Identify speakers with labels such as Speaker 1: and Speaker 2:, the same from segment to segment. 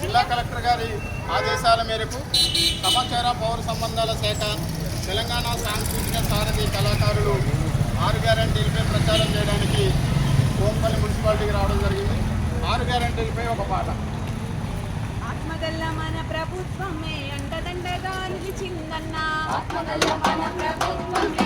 Speaker 1: జిల్లా కలెక్టర్ గారి ఆదేశాల మేరకు సమాచార పౌర సంబంధాల శాఖ తెలంగాణ సాంస్కృతిక సారథి కళాకారులు ఆరు గ్యారంటీలపై ప్రచారం చేయడానికి కోంపల్లి మున్సిపాలిటీకి రావడం జరిగింది. ఆరు గ్యారంటీలపై ఒక పాట.
Speaker 2: ఆత్మగల్ల మన ప్రభుత్వమే అండదండగా నిలిచిందన్నా
Speaker 3: ఆత్మగల్ల మన ప్రభుత్వమే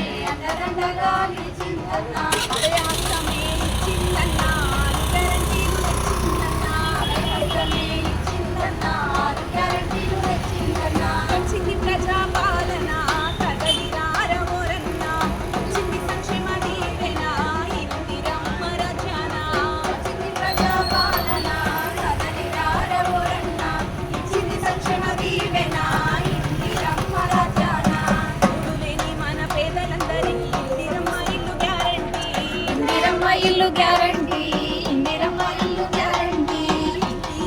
Speaker 2: ఇల్లు గ్యారంటీ
Speaker 3: ఇందిరమ్మ ఇల్లు గ్యారంటీ.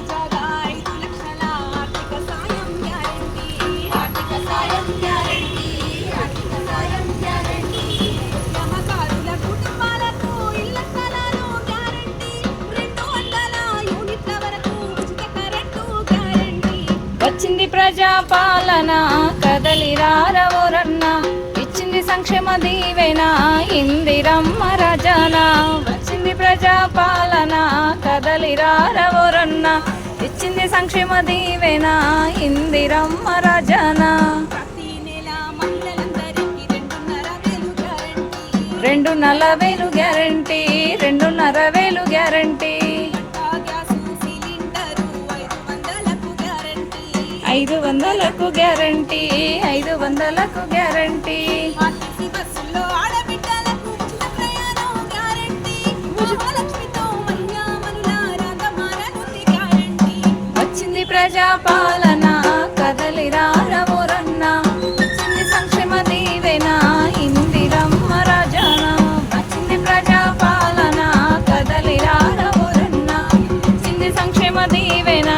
Speaker 2: జాగా ఐదు లక్షల ఆర్థిక సాయం గ్యారంటీ
Speaker 3: ఆర్థిక సాయం గ్యారంటీ ఆర్థిక సాయం గ్యారంటీ
Speaker 2: ఉద్యమకారుల కుటుంబాలకు ఇళ్ళ స్థలాలు గ్యారంటీ రెండు వందల యూనిట్ల వరకు ఉచిత కరెంటు గ్యారంటీ
Speaker 4: వచ్చింది ప్రజాపాలన కదలిరారవరన్న ఇచ్చింది సంక్షేమ దీవెన ఇందిరమ్మరా వచ్చింది ప్రజాపాలన? కదలిరారవరన్న ఇచ్చింది సంక్షేమ దీవెన? ఇందిరమ్మ రజన?
Speaker 2: ప్రతి నెల మహిళలందరికీ రెండున్నర వేలు గ్యారంటీ.
Speaker 4: రెండున్నర వేలు గ్యారంటీ
Speaker 2: ఐదు వందలకు గ్యారంటీ.
Speaker 4: ఐదు వందలకు గ్యారంటీ ప్రజాపాలన?
Speaker 2: కదలి రారమురన్న వచ్చింది సంక్షేమ దీవెన ఇందిరమ్మ రాజన వచ్చింది ప్రజాపాలన? కదలి రారమురన్న
Speaker 4: వచ్చింది సంక్షేమ దీవెన